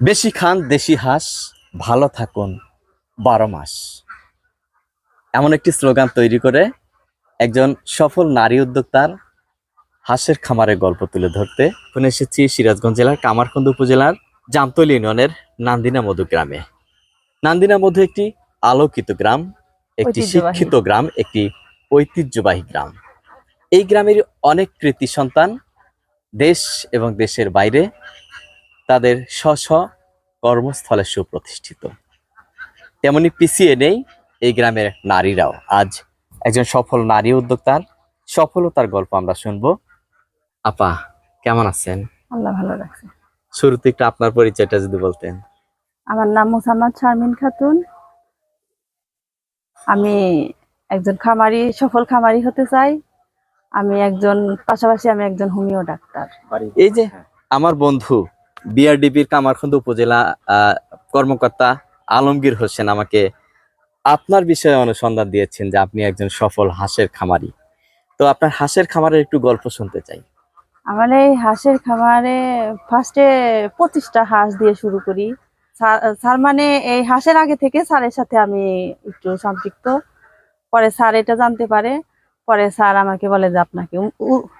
বেশি খান দেশি হাঁস ভালো থাকুন বারো মাস। এমন একটি স্লোগান তৈরি করে একজন সফল নারী উদ্যোক্তার হাঁসের খামারের গল্প তুলে ধরতে। এখন এসেছি সিরাজগঞ্জ জেলার কামারখন্দ উপজেলার জামতলী ইউনিয়নের নান্দিনা মধু গ্রামে। নান্দিনা মধু একটি আলোকিত গ্রাম একটি শিক্ষিত গ্রাম একটি ঐতিহ্যবাহী গ্রাম। এই গ্রামের অনেক কৃতি সন্তান দেশ এবং দেশের বাইরে তাদের স্ব স্ব কর্মস্থলে সুপ্রতিষ্ঠিত। তেমনি পিছিয়ে নেই এই গ্রামের নারীরাও। আজ একজন সফল নারী উদ্যোক্তার সফলতার গল্প আমরা শুনব। আপা কেমন আছেন? আল্লাহ ভালো রাখছে। শুরুতে একটু আপনার পরিচয়টা যদি বলতেন। আমার নাম মুসাম্মদ শারমিন খাতুন। আমি একজন খামারি সফল খামারি হতে চাই। আমি একজন পাশাপাশি আমি একজন হোমিও ডাক্তার। এই যে আমার বন্ধু বিআরডিপির কামারখন্দ উপজেলা কর্মকর্তা আলমগীর হোসেন আমাকে আপনার বিষয়ে অনুসন্ধান দিয়েছেন যে আপনি একজন সফল হাঁসের খামারি। তো আপনার হাঁসের খামারের একটু গল্প শুনতে চাই। আমার এই হাঁসের খামারে ফার্স্টে পঁচিশটা হাঁস দিয়ে শুরু করি। স্যার- মানে এই হাঁসের আগে থেকে স্যারের সাথে আমি একটু সম্পৃক্ত। পরে স্যার এটা জানতে পারে, পরে স্যার আমাকে বলে যে আপনাকে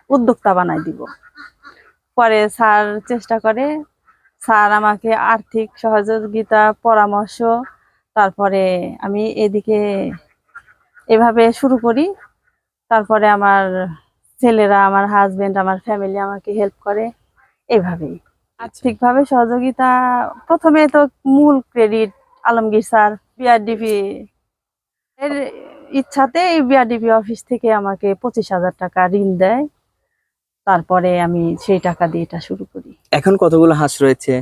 উদ্যোক্তা বানাই দিব। পরে স্যার চেষ্টা করে। স্যার আমাকে আর্থিক সহযোগিতা পরামর্শ তারপরে আমি এদিকে এভাবে শুরু করি। তারপরে আমার ছেলেরা আমার হাজবেন্ড আমার ফ্যামিলি আমাকে হেল্প করে এভাবেই। আর্থিকভাবে সহযোগিতা প্রথমে তো মূল ক্রেডিট আলমগীর স্যার বিআরডিপি এর ইচ্ছাতে এই বিআরডিপি অফিস থেকে আমাকে পঁচিশ হাজার টাকা ঋণ দেয়। তারপরে আমি সেই টাকা দিয়ে এটা শুরু করি। এখন কতগুলো হাঁস রয়েছে?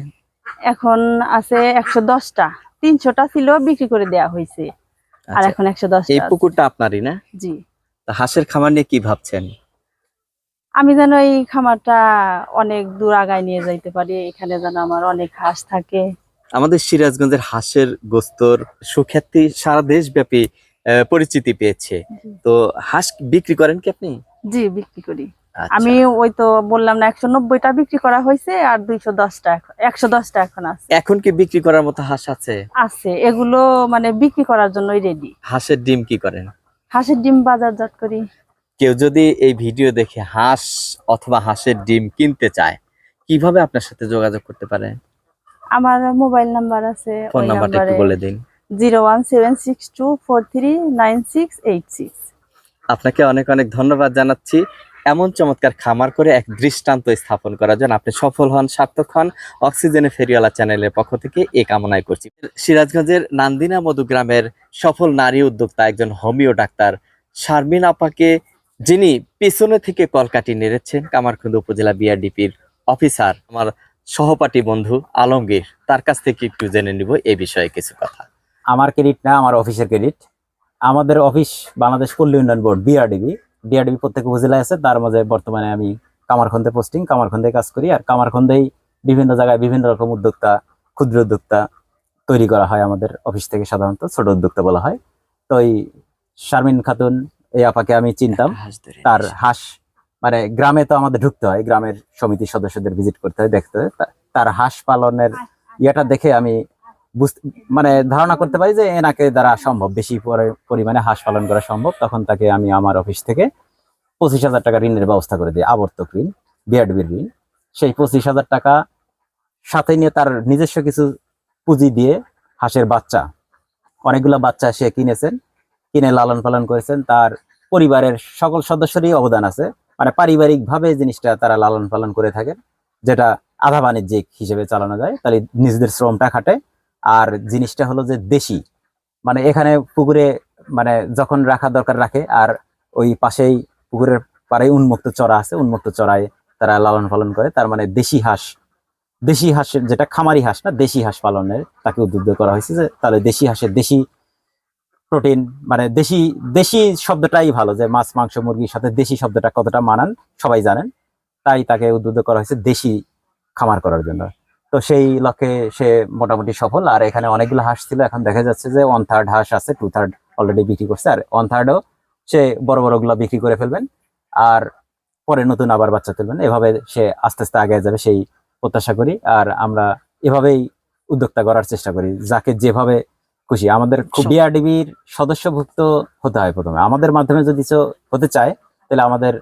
এখন আছে একশো দশটা। তিনশোটা ছিল বিক্রি করে দেয়া হয়েছে। আর আচ্ছা, এখন একশো দশটা এই পুকুরটা আপনারই না? জি। হাঁসের খামার নিয়ে কি ভাবছেন? আমি যেন এই খামারটা অনেক দূর আগায় নিয়ে যাইতে পারি এখানে যেন আমার অনেক হাঁস থাকে। আমাদের সিরাজগঞ্জের হাঁসের গোস্তর সুখ্যাতি সারা দেশব্যাপী আহ, পরিচিতি পেয়েছে। তো হাঁস বিক্রি করেন কি আপনি? জি বিক্রি করি। আমি ওই তো বললাম না একশো নব্বইটা বিক্রি করা হয়েছে আর দুইশো দশটা একশো দশটা এখন আছে। এখন কি বিক্রি করার মতো হাঁস আছে? আছে এগুলো মানে বিক্রি করার জন্যই রেডি হাঁসের ডিম কি করেন? হাঁসের ডিম বাজারজাত করি। কেউ যদি এই ভিডিও দেখে হাঁস অথবা হাঁসের ডিম কিনতে চায় কীভাবে আপনার সাথে যোগাযোগ করতে পারে? আমার মোবাইল নাম্বার আছে ফোন নাম্বারটা একটু বলে দিন। Zero one seven six two four three nine six eight six. আপনাকে অনেক অনেক ধন্যবাদ জানাচ্ছি। এমন চমৎকার খামার করে এক দৃষ্টান্ত স্থাপন করার জন্য আপনি সফল হন, সার্থক হন। অক্সিজেনে ফেরিওয়ালা চ্যানেলের পক্ষ থেকে এ কামনায় করছি। সিরাজগঞ্জের নান্দিনা মধু গ্রামের সফল নারী উদ্যোক্তা একজন হোমিও ডাক্তার শারমিন আপাকে, যিনি পিছনে থেকে কলকাটি নেড়েছেন কামারখন্দ উপজেলা বিআরডিপির অফিসার। আমার সহপাঠী বন্ধু আলমগীর, তার কাছ থেকে একটু জেনে নিব এই বিষয়ে কিছু কথা। আমার ক্রেডিট না, আমার অফিসের ক্রেডিট। আমাদের অফিস বাংলাদেশ পল্লী উন্নয়ন বোর্ড, বিআরডিবি। বিআরডিবি প্রত্যেক উপজেলায় আছে তার মাঝে বর্তমানে আমি কামারখন্দে পোস্টিং কামারখন্দে কাজ করি আর কামারখন্দেই বিভিন্ন জায়গায় বিভিন্ন রকম উদ্যোক্তা ক্ষুদ্র উদ্যোক্তা তৈরি করা হয় আমাদের অফিস থেকে সাধারণত ছোট উদ্যোক্তা বলা হয়। তো এই শারমিন খাতুন এই আপাকে আমি চিনতাম তার হাঁস মানে গ্রামে তো আমাদের ঢুকতে হয় গ্রামের সমিতির সদস্যদের ভিজিট করতে হয় দেখতে হয়। তার হাঁস পালনের ইয়েটা দেখে আমি মানে ধারণা করতে পারি যে এনাকে দ্বারা সম্ভব, বেশি পরে- পরিমাণে হাঁস পালন করা সম্ভব। তখন তাকে আমি আমার অফিস থেকে পঁচিশ হাজার টাকা ঋণের ব্যবস্থা করে দিই, আবর্তক ঋণ বিআরডিবির ঋণ। সেই পঁচিশ হাজার টাকা সাথে নিয়ে তার নিজস্ব কিছু পুঁজি দিয়ে হাঁসের বাচ্চা, অনেকগুলো বাচ্চা সে কিনেছেন, কিনে লালন পালন করেছেন। তার পরিবারের সকল সদস্যরই অবদান আছে। মানে পারিবারিক ভাবে জিনিসটা তারা লালন পালন করে থাকেন, যেটা আধা বাণিজ্যিক হিসেবে চালানো যায়, তাহলে নিজেদের শ্রমটা খাটে আর জিনিসটা হলো যে দেশি। মানে এখানে পুকুরে মানে যখন রাখা দরকার রাখে, আর ওই পাশেই পুকুরের পাড়ে উন্মুক্ত চড়া আছে, উন্মুক্ত চড়ায় তারা লালন পালন করে। তার মানে দেশি হাঁস, দেশি হাঁসের যেটা খামারি হাঁস না, দেশি হাঁস পালনের তাকে উদ্বুদ্ধ করা হয়েছে যে তাহলে দেশি হাঁসের দেশি প্রোটিন মানে দেশি দেশি শব্দটাই ভালো যে মাছ, মাংস, মুরগির সাথে দেশি শব্দটা কতটা মানান, সবাই জানেন। তাই তাকে উদ্বুদ্ধ করা হয়েছে দেশি খামার করার জন্য। তো সেই লক্ষ্যে সে মোটামুটি সফল। আর এখানে অনেকগুলো হাঁস ছিল। এখন দেখা যাচ্ছে যে ওয়ান থার্ড হাঁস আছে টু থার্ড অলরেডি বিক্রি করছে। আর ওয়ান থার্ডও সে বড় বড়গুলো বিক্রি করে ফেলবেন। আর পরে নতুন আবার বাচ্চা তুলবেন। এভাবে সে আস্তে আস্তে আগে যাবে সেই প্রত্যাশা করি। আর আমরা এভাবেই উদ্যোক্তা করার চেষ্টা করি যাকে যেভাবে খুশি। আমাদের খুব বিআরডিবির সদস্যভুক্ত হতে হয় প্রথমে। আমাদের মাধ্যমে যদি হতে চায় তাহলে আমাদের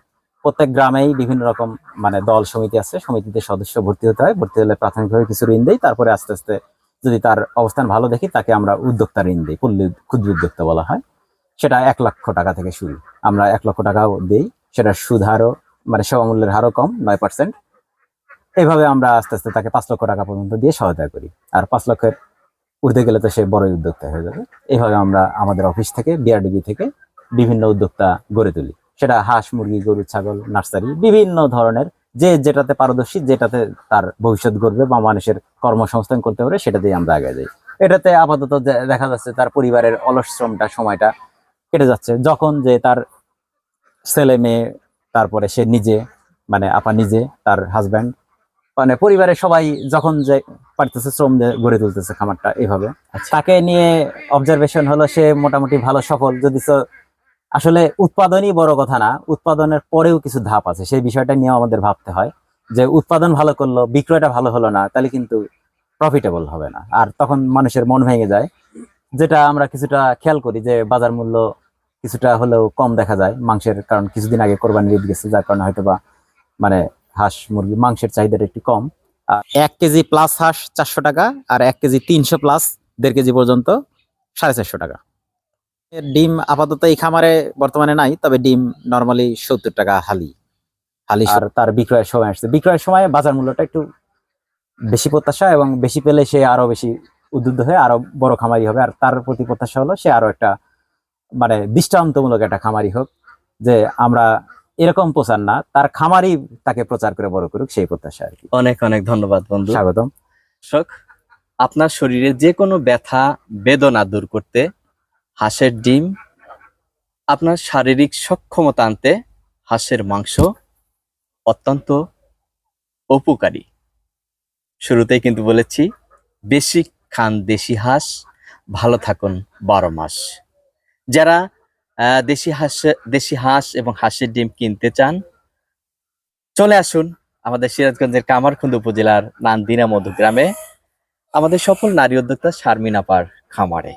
প্রত্যেক গ্রামেই বিভিন্ন রকম মানে দল সমিতি আছে, সমিতিতে সদস্য ভর্তি হতে হয়। ভর্তি হলে প্রাথমিকভাবে কিছু ঋণ দেই, তারপরে আস্তে আস্তে যদি তার অবস্থান ভালো দেখি, তাকে আমরা উদ্যোক্তা ঋণ দিই ক্ষুদ্র উদ্যোক্তা বলা হয়। সেটা এক লক্ষ টাকা থেকে শুরু। আমরা এক লক্ষ টাকাও দিই সেটা সুদ হারও মানে সেবামূল্যের হারও কম, নয় পার্সেন্ট। এইভাবে আমরা আস্তে আস্তে তাকে পাঁচ লক্ষ টাকা পর্যন্ত দিয়ে সহায়তা করি। আর পাঁচ লক্ষের উর্ধে গেলে তো সে বড়ই উদ্যোক্তা হয়ে যাবে। এইভাবে আমরা আমাদের অফিস থেকে বিআরডিবি থেকে বিভিন্ন উদ্যোক্তা গড়ে তুলি। সেটা হাঁস মুরগি গরু ছাগল নার্সারি বিভিন্ন ধরনের যে যেটাতে পারদর্শী যেটাতে তার ভবিষ্যৎ গড়বে বা মানুষের কর্মসংস্থান করতে পারে সেটা দিয়ে আমরা আগে যাই। এটাতে আপাতত দেখা যাচ্ছে তার পরিবারের অলস শ্রমটা সময়টা কেটে যাচ্ছে। যখন যে তার ছেলে মেয়ে তারপরে সে নিজে মানে আপা নিজে তার হাজব্যান্ড মানে পরিবারের সবাই যখন যে পারতেছে শ্রম গড়ে তুলতেছে খামারটা এইভাবে তাকে নিয়ে অবজারভেশন হলো সে মোটামুটি ভালো সফল। যদি আসলে উৎপাদনই বড় কথা না, উৎপাদনের পরেও কিছু ধাপ আছে, সেই বিষয়টা নিয়েও আমাদের ভাবতে হয়। যে উৎপাদন ভালো করল, বিক্রয়টা ভালো হলো না, তাহলে কিন্তু প্রফিটেবল হবে না। আর তখন মানুষের মন ভেঙে যায়। যেটা আমরা কিছুটা খেয়াল করি যে বাজার মূল্য কিছুটা হলেও কম দেখা যায় মাংসের, কারণ কিছুদিন আগে কোরবানি ঈদ গেছে, যার কারণে হয়তো বা মানে হাঁস মুরগি মাংসের চাহিদাটা একটু কম। এক কেজি প্লাস হাঁস চারশো টাকা, আর এক কেজি তিনশো প্লাস দেড় কেজি পর্যন্ত সাড়ে চারশো টাকা। ডিম আপাতত এই খামারে বর্তমানে নাই তবে ডিম নর্মালি সত্তর টাকা হালি। হালি আর তার বিক্রয়ের সময় আসছে। বিক্রয়ের সময় বাজার মূল্যটা একটু বেশি প্রত্যাশা এবং বেশি পেলে সে আরও বেশি উদ্বুদ্ধ হয়ে আরও বড় খামারি হবে। আর তার প্রতি প্রত্যাশা হলো সে আরও একটা মানে দৃষ্টান্তমূলক একটা খামারি হোক যে আমরা এরকম প্রচার না তার খামারি তাকে প্রচার করে বড় করুক সেই প্রত্যাশা আর কি। অনেক অনেক ধন্যবাদ বন্ধু। স্বাগতম। আপনার শরীরে যে কোনো ব্যথা বেদনা দূর করতে হাঁসের ডিম, আপনার শারীরিক সক্ষমতা আনতে হাঁসের মাংস অত্যন্ত উপকারী। শুরুতেই কিন্তু বলেছি, বেশি খান দেশি হাঁস, ভালো থাকুন বারো মাস। যারা দেশি হাঁস দেশি হাঁস এবং হাঁসের ডিম কিনতে চান, চলে আসুন আমাদের সিরাজগঞ্জের কামারখুন্দ উপজেলার নান্দিনা মধু গ্রামে, আমাদের সফল নারী উদ্যোক্তা শারমিনাপার খামারে।